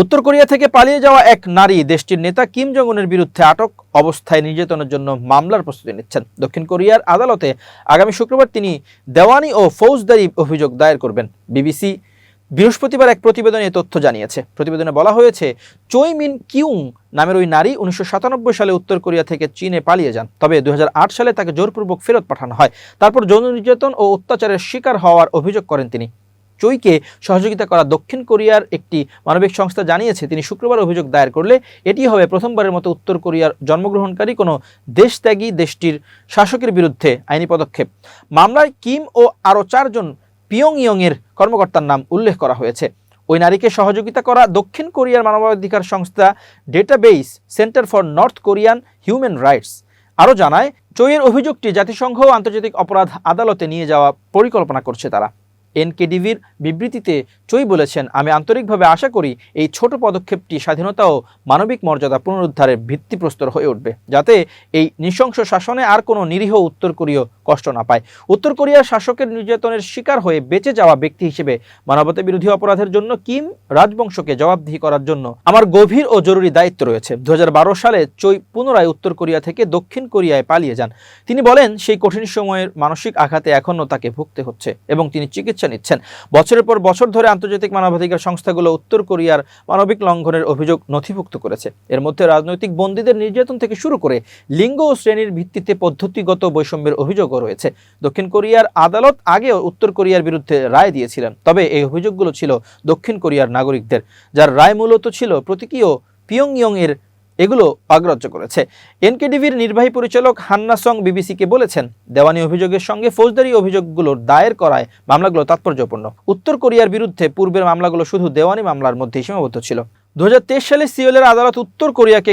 উত্তর কোরিয়া থেকে পালিয়ে যাওয়া এক নারী দেশটির নেতা কিম জং উনের বিরুদ্ধে আটক অবস্থায় নির্যাতনের জন্য মামলার প্রস্তুতি নিচ্ছেন। দক্ষিণ কোরিয়ার আদালতে আগামী শুক্রবার তিনি দেওয়ানি ও ফৌজদারি অভিযোগ দায়ের করবেন। বিবিসি বৃহস্পতিবার এক প্রতিবেদনে তথ্য জানিয়েছে। প্রতিবেদনে বলা হয়েছে চৈ মিন কিউং নামের ওই নারী উনিশশো সাতানব্বই সালে উত্তর কোরিয়া থেকে চীনে পালিয়ে যান। তবে দু হাজার আট সালে তাকে জোরপূর্বক ফেরত পাঠানো হয়। তারপর যৌন নির্যাতন ও অত্যাচারের শিকার হওয়ার অভিযোগ করেন তিনি। চৈকে সহযোগিতা করা দক্ষিণ কোরিয়ার একটি মানবিক সংস্থা জানিয়েছে, তিনি শুক্রবার অভিযোগ দায়ের করলে এটি হবে প্রথমবারের মতো উত্তর কোরিয়ার জন্মগ্রহণকারী কোনো দেশত্যাগী দেশটির শাসকের বিরুদ্ধে আইনি পদক্ষেপ। মামলায় কিম ও আরও চারজন পিয়ং ইয়ংয়ের কর্মকর্তার নাম উল্লেখ করা হয়েছে। ওই নারীকে সহযোগিতা করা দক্ষিণ কোরিয়ার মানবাধিকার সংস্থা database centre for North Korean human rights আরও জানায়, চৈয়ের অভিযোগটি জাতিসংঘ আন্তর্জাতিক অপরাধ আদালতে নিয়ে যাওয়া পরিকল্পনা করছে তারা। এনকেডিভির বিবৃতিতে চই বলেছেন, আমি আন্তরিকভাবে আশা করি এই ছোট পদক্ষেপটি স্বাধীনতা ও মানবিক মর্যাদা পুনরুদ্ধারের ভিত্তিপ্রস্তর হয়ে উঠবে, যাতে এই নৃশংস শাসনে আর কোনো নিরীহ উত্তর কোরীয় কষ্ট না পায়। উত্তর কোরিয়ার শাসকের নির্যাতনের শিকার হয়ে বেঁচে যাওয়া ব্যক্তি হিসেবে মানবতা বিরোধী অপরাধের জন্য কিম রাজবংশকে জবাবদিহি করার জন্য আমার গভীর ও জরুরি দায়িত্ব রয়েছে। দু হাজার বারো সালে চৈ পুনরায় উত্তর কোরিয়া থেকে দক্ষিণ কোরিয়ায় পালিয়ে যান। তিনি বলেন, সেই কঠিন সময়ের মানসিক আঘাতে এখনও তাকে ভুগতে হচ্ছে এবং তিনি চিকিৎসা নিচ্ছেন। বছরের পর বছর ধরে আন্তর্জাতিক মানবাধিকার সংস্থাগুলো উত্তর কোরিয়ার মানবিক লঙ্ঘনের অভিযোগ নথিভুক্ত করেছে। এর মধ্যে রাজনৈতিক বন্দীদের নির্যাতন থেকে শুরু করে লিঙ্গ ও শ্রেণির ভিত্তিতে পদ্ধতিগত বৈষম্যের অভিযোগও রয়েছে। দক্ষিণ কোরিয়ার আদালত আগেও উত্তর কোরিয়ার বিরুদ্ধে রায় দিয়েছিলেন। তবে এই অভিযোগগুলো ছিল দক্ষিণ কোরিয়ার নাগরিকদের, যার রায় মূলত ছিল প্রতীকীয় পিয়ংইয়ং এর এগুলো অগ্রাহ্য করেছে। এনকেডিভির নির্বাহী পরিচালক হান্না সং বিবিসিকে বলেছেন, দেওয়ানি অভিযোগের সঙ্গে ফৌজদারি অভিযোগগুলোর দায়ের করায় মামলাগুলো তাৎপর্যপূর্ণ। উত্তর কোরিয়ার বিরুদ্ধে পূর্বের মামলাগুলো শুধু দেওয়ানি মামলার মধ্যেই সীমাবদ্ধ ছিল। দু হাজার তেইশ সালে সিওলের আদালত উত্তর কোরিয়াকে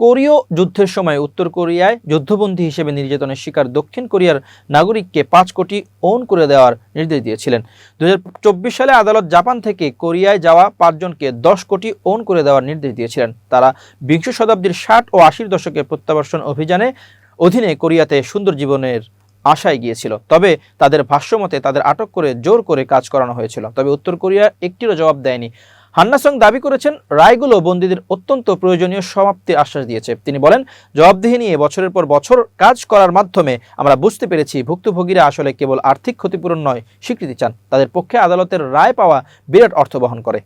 কোরীয় যুদ্ধের সময় উত্তর কোরিয়ায় যুদ্ধবন্দী হিসেবে নির্যাতনের শিকার দক্ষিণ কোরিয়ার নাগরিককে পাঁচ কোটি ওন করে দেওয়ার নির্দেশ দিয়েছিলেন। দু হাজার চব্বিশ সালে আদালত জাপান থেকে কোরিয়ায় যাওয়া পাঁচজনকে দশ কোটি ওন করে দেওয়ার নির্দেশ দিয়েছিলেন। তারা বিংশ শতাব্দীর ষাট ও আশির দশকে প্রত্যাবর্ষণ অভিযানে অধীনে কোরিয়াতে সুন্দর জীবনের আশায় গিয়েছিল। তবে তাদের ভাষ্যমতে তাদের আটক করে জোর করে কাজ করানো হয়েছিল। তবে উত্তর কোরিয়া একটিরও জবাব দেয়নি। হান্নাসং দাবি করেছেন, রায়গুলো বন্দীদের অত্যন্ত প্রয়োজনীয় সমাপ্তির আশ্বাস দিয়েছে। তিনি বলেন, জবাবদিহি নিয়ে বছরের পর বছর কাজ করার মাধ্যমে আমরা বুঝতে পেরেছি ভুক্তভোগীরা আসলে কেবল আর্থিক ক্ষতিপূরণ নয়, স্বীকৃতি চান। তাদের পক্ষে আদালতের রায় পাওয়া বিরাট অর্থ বহন করে।